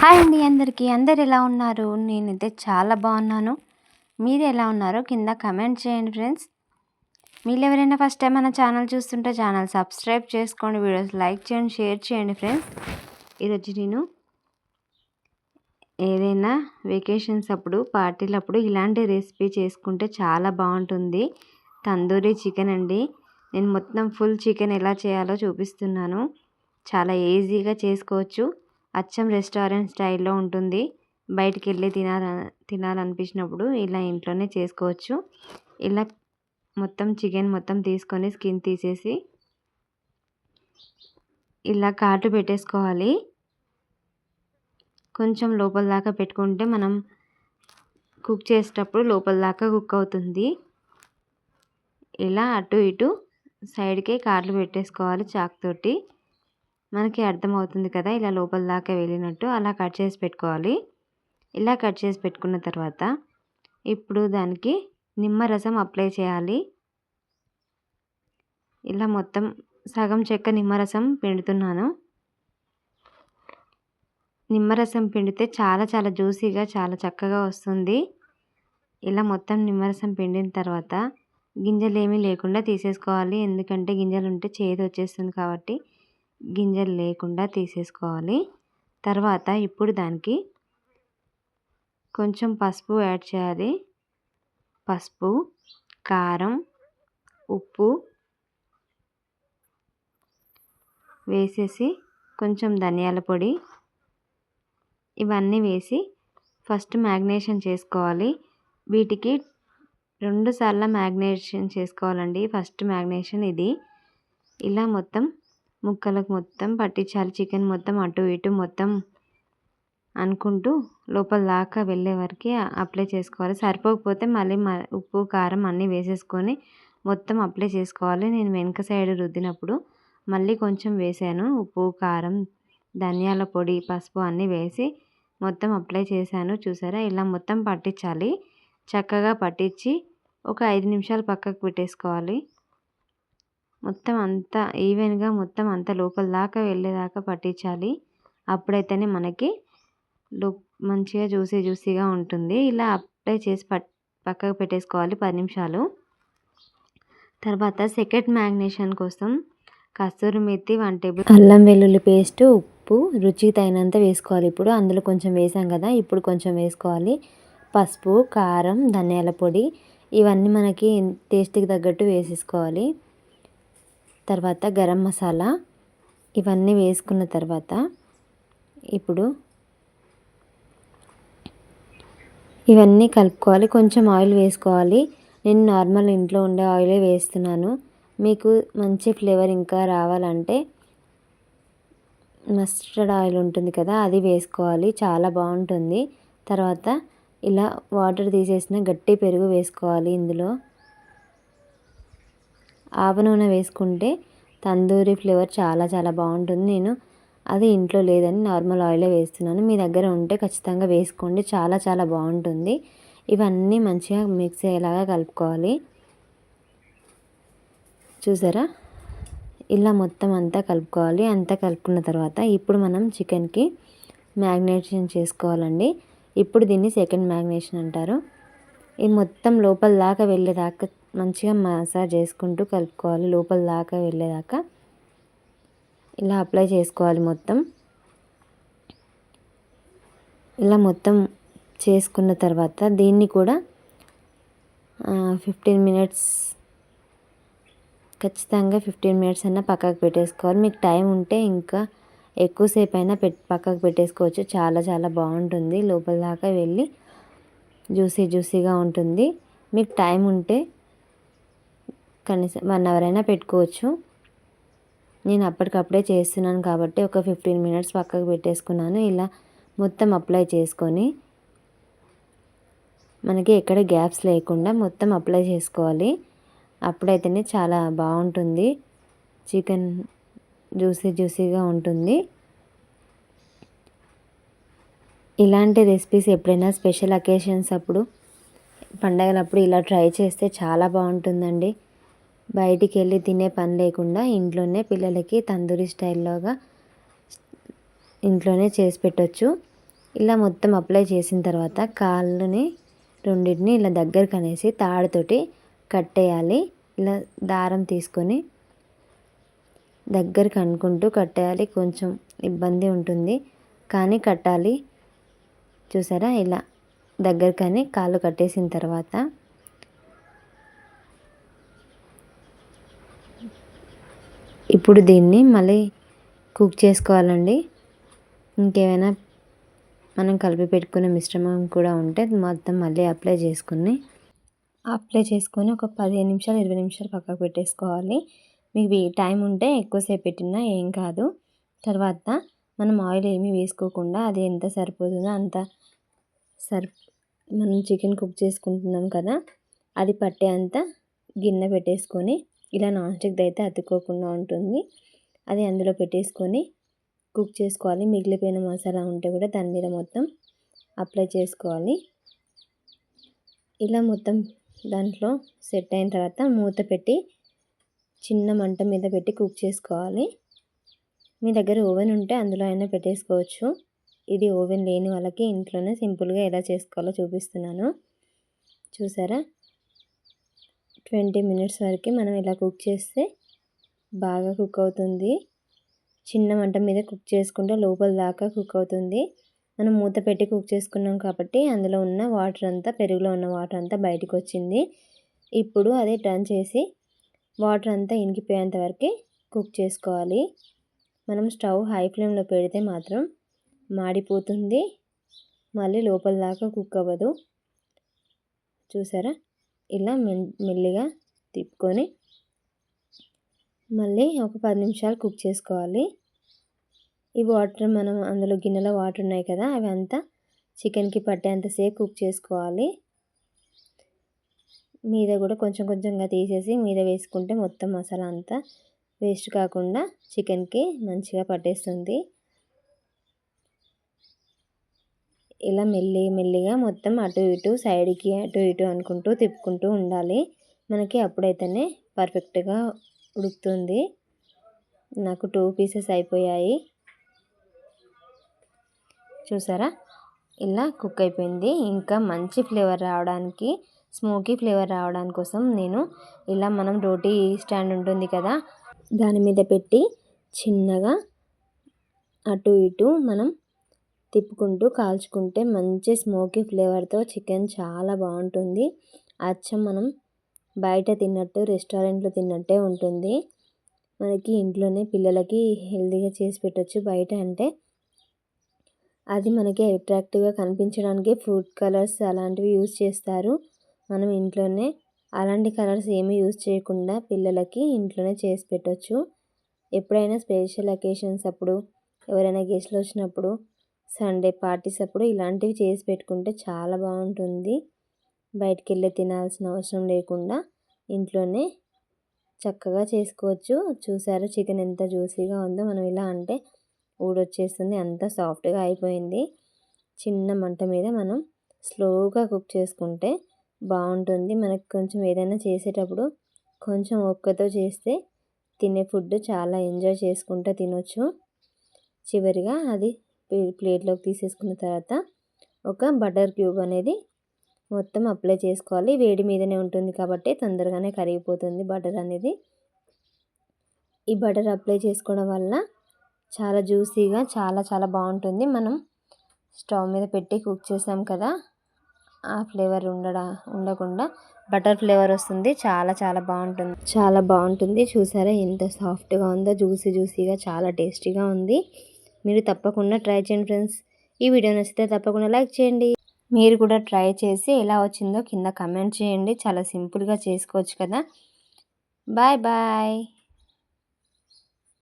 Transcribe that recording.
Hi అండి అందరికీ. అందరు ఎలా ఉన్నారు? నేనైతే చాలా బాగున్నాను. మీరు ఎలా ఉన్నారో కింద కమెంట్ చేయండి ఫ్రెండ్స్ మీరు ఎవరైనా ఫస్ట్ టైం మన ఛానల్ చూస్తుంటే ఛానల్ సబ్స్క్రైబ్ చేసుకోండి వీడియోస్ లైక్ చేయండి షేర్ చేయండి ఫ్రెండ్స్ ఈరోజు నేను ఏదైనా వెకేషన్స్ అప్పుడు పార్టీలప్పుడు ఇలాంటి రెసిపీ చేసుకుంటే చాలా బాగుంటుంది. తందూరీ చికెన్ అండి. నేను మొత్తం ఫుల్ చికెన్ ఎలా చేయాలో చూపిస్తున్నాను. చాలా ఈజీగా చేసుకోవచ్చు. అచ్చం రెస్టారెంట్ స్టైల్లో ఉంటుంది. బయటికి వెళ్ళి తినాల తినాలనిపించినప్పుడు ఇలా ఇంట్లోనే చేసుకోవచ్చు. ఇలా మొత్తం చికెన్ మొత్తం తీసుకొని స్కిన్ తీసేసి ఇలా కాటు పెట్టేసుకోవాలి. కొంచెం లోపల దాకా పెట్టుకుంటే మనం కుక్ చేసేటప్పుడు లోపల దాకా కుక్ అవుతుంది. ఇలా అటు ఇటు సైడ్కి కార్లు పెట్టేసుకోవాలి చాక్తోటి మనకి అర్థమవుతుంది కదా ఇలా లోపల దాకా వెళ్ళినట్టు అలా కట్ చేసి పెట్టుకోవాలి. ఇలా కట్ చేసి పెట్టుకున్న తర్వాత ఇప్పుడు దానికి నిమ్మరసం అప్లై చేయాలి. ఇలా మొత్తం సగం చెక్క నిమ్మరసం పిండుతున్నాను. నిమ్మరసం పిండితే చాలా చాలా జ్యూసీగా చాలా చక్కగా వస్తుంది. ఇలా మొత్తం నిమ్మరసం పిండిన తర్వాత గింజలు ఏమీ లేకుండా తీసేసుకోవాలి. ఎందుకంటే గింజలు ఉంటే చేదు వచ్చేస్తుంది కాబట్టి గింజలు లేకుండా తీసేసుకోవాలి. తర్వాత ఇప్పుడు దానికి కొంచెం పసుపు యాడ్ చేయాలి. పసుపు కారం ఉప్పు వేసేసి కొంచెం ధనియాల పొడి ఇవన్నీ వేసి ఫస్ట్ మ్యాగ్నేషన్ చేసుకోవాలి. వీటికి రెండుసార్లు మ్యాగ్నేషన్ చేసుకోవాలండి. ఫస్ట్ మ్యాగ్నేషన్ ఇది. ఇలా మొత్తం ముక్కలకు మొత్తం పట్టించాలి చికెన్ మొత్తం అటు ఇటు మొత్తం అనుకుంటూ లోపల దాకా వెళ్ళే వరకు అప్లై చేసుకోవాలి. సరిపోకపోతే మళ్ళీ ఉప్పు కారం అన్నీ వేసేసుకొని మొత్తం అప్లై చేసుకోవాలి. నేను వెనక సైడ్ రుద్దినప్పుడు మళ్ళీ కొంచెం వేసాను. ఉప్పు కారం ధనియాల పొడి పసుపు అన్నీ వేసి మొత్తం అప్లై చేశాను. చూసారా? ఇలా మొత్తం పట్టించాలి. చక్కగా పట్టించి ఒక ఐదు నిమిషాలు పక్కకు పెట్టేసుకోవాలి. మొత్తం అంతా ఈవెన్గా మొత్తం అంత లోపల దాకా వెళ్ళేదాకా పట్టించాలి. అప్పుడైతేనే మనకి లో మంచిగా జ్యూసీ జ్యూసీగా ఉంటుంది. ఇలా అప్లై చేసి పట్ పక్కకు పెట్టేసుకోవాలి పది నిమిషాలు. తర్వాత సెకండ్ మ్యాగ్నేషన్ కోసం కస్తూరి మెత్తి వన్ టేబుల్ అల్లం వెల్లుల్లి పేస్ట్ ఉప్పు రుచికి తగినంత వేసుకోవాలి. ఇప్పుడు అందులో కొంచెం వేసాం కదా ఇప్పుడు కొంచెం వేసుకోవాలి. పసుపు కారం ధనియాల పొడి ఇవన్నీ మనకి టేస్ట్కి తగ్గట్టు వేసేసుకోవాలి. తర్వాత గరం మసాలా ఇవన్నీ వేసుకున్న తర్వాత ఇప్పుడు ఇవన్నీ కలుపుకోవాలి. కొంచెం ఆయిల్ వేసుకోవాలి. నేను నార్మల్ ఇంట్లో ఉండే ఆయిలే వేస్తున్నాను. మీకు మంచి ఫ్లేవర్ ఇంకా రావాలంటే మస్టర్డ్ ఆయిల్ ఉంటుంది కదా అది వేసుకోవాలి. చాలా బాగుంటుంది. తర్వాత ఇలా వాటర్ తీసేసిన గట్టి పెరుగు వేసుకోవాలి ఇందులో. ఆవ నూనె వేసుకుంటే తందూరి ఫ్లేవర్ చాలా చాలా బాగుంటుంది. నేను అది ఇంట్లో లేదని నార్మల్ ఆయిలే వేస్తున్నాను. మీ దగ్గర ఉంటే ఖచ్చితంగా వేసుకోండి. చాలా చాలా బాగుంటుంది. ఇవన్నీ మంచిగా మిక్స్ అయ్యేలాగా కలుపుకోవాలి. చూసారా? ఇలా మొత్తం అంతా కలుపుకోవాలి. అంతా కలుపుకున్న తర్వాత ఇప్పుడు మనం చికెన్కి మ్యాగ్నేషన్ చేసుకోవాలండి. ఇప్పుడు దీన్ని సెకండ్ మ్యాగ్నేషన్ అంటారు. ఇది మొత్తం లోపల దాకా వెళ్ళేదాకా మంచిగా మసాజ్ చేసుకుంటూ కలుపుకోవాలి. లోపల దాకా వెళ్ళేదాకా ఇలా అప్లై చేసుకోవాలి మొత్తం. ఇలా మొత్తం చేసుకున్న తర్వాత దీన్ని కూడా ఫిఫ్టీన్ మినిట్స్ ఖచ్చితంగా ఫిఫ్టీన్ మినిట్స్ అయినా పక్కకు పెట్టేసుకోవాలి. మీకు టైం ఉంటే ఇంకా ఎక్కువసేపు అయినా పెట్ పక్కకు పెట్టేసుకోవచ్చు. చాలా చాలా బాగుంటుంది. లోపల దాకా వెళ్ళి జ్యూసీ జ్యూసీగా ఉంటుంది. మీకు టైం ఉంటే కనీసం వన్ అవర్ అయినా పెట్టుకోవచ్చు. నేను అప్పటికప్పుడే చేస్తున్నాను కాబట్టి ఒక ఫిఫ్టీన్ మినిట్స్ పక్కకు పెట్టేసుకున్నాను. ఇలా మొత్తం అప్లై చేసుకొని మనకి ఎక్కడ గ్యాప్స్ లేకుండా మొత్తం అప్లై చేసుకోవాలి. అప్పుడైతేనే చాలా బాగుంటుంది. చికెన్ జ్యూసీ జ్యూసీగా ఉంటుంది. ఇలాంటి రెసిపీస్ ఎప్పుడైనా స్పెషల్ అకేషన్స్ అప్పుడు పండగలప్పుడు ఇలా ట్రై చేస్తే చాలా బాగుంటుందండి. బయటికి వెళ్ళి తినే పని లేకుండా ఇంట్లోనే పిల్లలకి తందూరి స్టైల్లోగా ఇంట్లోనే చేసి పెట్టవచ్చు ఇలా మొత్తం అప్లై చేసిన తర్వాత కాళ్ళని రెండింటిని ఇలా దగ్గరకు అనేసి తాడుతోటి కట్టేయాలి. ఇలా దారం తీసుకొని దగ్గరికి అనుకుంటూ కట్టేయాలి. కొంచెం ఇబ్బంది ఉంటుంది కానీ కట్టాలి. చూసారా? ఇలా దగ్గరకని కాళ్ళు కట్టేసిన తర్వాత ఇప్పుడు దీన్ని మళ్ళీ కుక్ చేసుకోవాలండి. ఇంకేమైనా మనం కలిపి పెట్టుకునే మిశ్రమం కూడా ఉంటే మొత్తం మళ్ళీ అప్లై చేసుకుని అప్లై చేసుకొని ఒక పదిహేను నిమిషాలు ఇరవై నిమిషాలు పక్కకు పెట్టేసుకోవాలి. మీకు టైం ఉంటే ఎక్కువసేపు పెట్టినా ఏం కాదు. తర్వాత మనం ఆయిల్ ఏమీ వేసుకోకుండా అది ఎంత సరిపోతుందో అంత సరి మనం చికెన్ కుక్ చేసుకుంటున్నాం కదా అది పట్టే అంత గిన్నె పెట్టేసుకొని ఇలా నాన్ స్టిక్ది అయితే అతుక్కోకుండా ఉంటుంది. అది అందులో పెట్టేసుకొని కుక్ చేసుకోవాలి. మిగిలిపోయిన మసాలా ఉంటే కూడా దాని మీద మొత్తం అప్లై చేసుకోవాలి. ఇలా మొత్తం దాంట్లో సెట్ అయిన తర్వాత మూత పెట్టి చిన్న మంట మీద పెట్టి కుక్ చేసుకోవాలి. మీ దగ్గర ఓవెన్ ఉంటే అందులో అయినా పెట్టేసుకోవచ్చు. ఇది ఓవెన్ లేని వాళ్ళకి ఇంట్లోనే సింపుల్గా ఎలా చేసుకోవాలో చూపిస్తున్నాను. చూసారా? ట్వంటీ మినిట్స్ వరకు మనం ఇలా కుక్ చేస్తే బాగా కుక్ అవుతుంది. చిన్న మంట మీద కుక్ చేసుకుంటే లోపల దాకా కుక్ అవుతుంది. మనం మూత పెట్టి కుక్ చేసుకున్నాం కాబట్టి అందులో ఉన్న వాటర్ అంతా పెరుగులో ఉన్న వాటర్ అంతా బయటకు వచ్చింది. ఇప్పుడు అదే టర్న్ చేసి వాటర్ అంతా ఇంకిపోయేంత వరకు కుక్ చేసుకోవాలి. మనం స్టవ్ హై ఫ్లేమ్లో పెడితే మాత్రం మాడిపోతుంది. మళ్ళీ లోపల దాకా కుక్ అవ్వదు. చూసారా? ఇలా మెల్లిగా తిప్పుకొని మళ్ళీ ఒక పది నిమిషాలు కుక్ చేసుకోవాలి. ఈ వాటర్ మనం అందులో గిన్నెలో వాటర్ ఉన్నాయి కదా అవి అంతా చికెన్కి పట్టేంతసేపు కుక్ చేసుకోవాలి. మీద కూడా కొంచెం కొంచెంగా తీసేసి మీద వేసుకుంటే మొత్తం మసాలా అంతా వేస్ట్ కాకుండా చికెన్కి మంచిగా పట్టేస్తుంది. ఇలా మెల్లి మెల్లిగా మొత్తం అటు ఇటు సైడ్కి అటు ఇటు అనుకుంటూ తిప్పుకుంటూ ఉండాలి. మనకి అప్పుడైతేనే పర్ఫెక్ట్గా ఉడుకుతుంది. నాకు టూ పీసెస్ అయిపోయాయి. చూసారా? ఇలా కుక్ అయిపోయింది. ఇంకా మంచి ఫ్లేవర్ రావడానికి స్మోకీ ఫ్లేవర్ రావడానికి కోసం నేను ఇలా మనం రోటీ స్టాండ్ ఉంటుంది కదా దాని మీద పెట్టి చిన్నగా అటు ఇటు మనం తిప్పుకుంటూ కాల్చుకుంటే మంచి స్మోకీ ఫ్లేవర్తో చికెన్ చాలా బాగుంటుంది. అచ్చం మనం బయట తిన్నట్టు రెస్టారెంట్లో తిన్నట్టే ఉంటుంది. మనకి ఇంట్లోనే పిల్లలకి హెల్తీగా చేసి పెట్టచ్చు బయట అంటే. అది మనకి అట్రాక్టివ్గా కనిపించడానికి ఫ్రూట్ కలర్స్ అలాంటివి యూస్ చేస్తారు. మనం ఇంట్లోనే అలాంటి కలర్స్ ఏమీ యూజ్ చేయకుండా పిల్లలకి ఇంట్లోనే చేసి పెట్టవచ్చు ఎప్పుడైనా స్పెషల్ అకేషన్స్ అప్పుడు ఎవరైనా గెస్ట్లు వచ్చినప్పుడు సండే పార్టీస్ అప్పుడు ఇలాంటివి చేసి పెట్టుకుంటే చాలా బాగుంటుంది. బయటికి వెళ్ళి తినాల్సిన అవసరం లేకుండా ఇంట్లోనే చక్కగా చేసుకోవచ్చు. చూసారా చికెన్ ఎంత జ్యూసీగా ఉందో మనం ఇలా అంటే ఊడొచ్చేస్తుంది. అంత సాఫ్ట్గా అయిపోయింది. చిన్న మంట మీద మనం స్లోగా కుక్ చేసుకుంటే బాగుంటుంది. మనకు కొంచెం ఏదైనా చేసేటప్పుడు కొంచెం ఒక్కతో చేస్తే తినే ఫుడ్ చాలా ఎంజాయ్ చేసుకుంటూ తినొచ్చు. చివరిగా అది ప్లేట్లోకి తీసేసుకున్న తర్వాత ఒక బటర్ క్యూబ్ అనేది మొత్తం అప్లై చేసుకోవాలి. వేడి మీదనే ఉంటుంది కాబట్టి తొందరగానే కరిగిపోతుంది బటర్ అనేది. ఈ బటర్ అప్లై చేసుకోవడం వల్ల చాలా జ్యూసీగా చాలా చాలా బాగుంటుంది. మనం స్టవ్ మీద పెట్టి కుక్ చేసాం కదా ఆ ఫ్లేవర్ ఉండడా ఉండకుండా బటర్ ఫ్లేవర్ వస్తుంది. చాలా చాలా బాగుంటుంది. చాలా బాగుంటుంది. చూసారా ఎంత సాఫ్ట్గా ఉందో జ్యూసీ జ్యూసీగా చాలా టేస్టీగా ఉంది. మీరు తప్పకుండా ట్రై చేయండి ఫ్రెండ్స్. ఈ వీడియో నచ్చితే తప్పకుండా లైక్ చేయండి. మీరు కూడా ట్రై చేసి ఎలా వచ్చిందో కింద కమెంట్ చేయండి. చాలా సింపుల్గా చేసుకోవచ్చు కదా. Bye bye.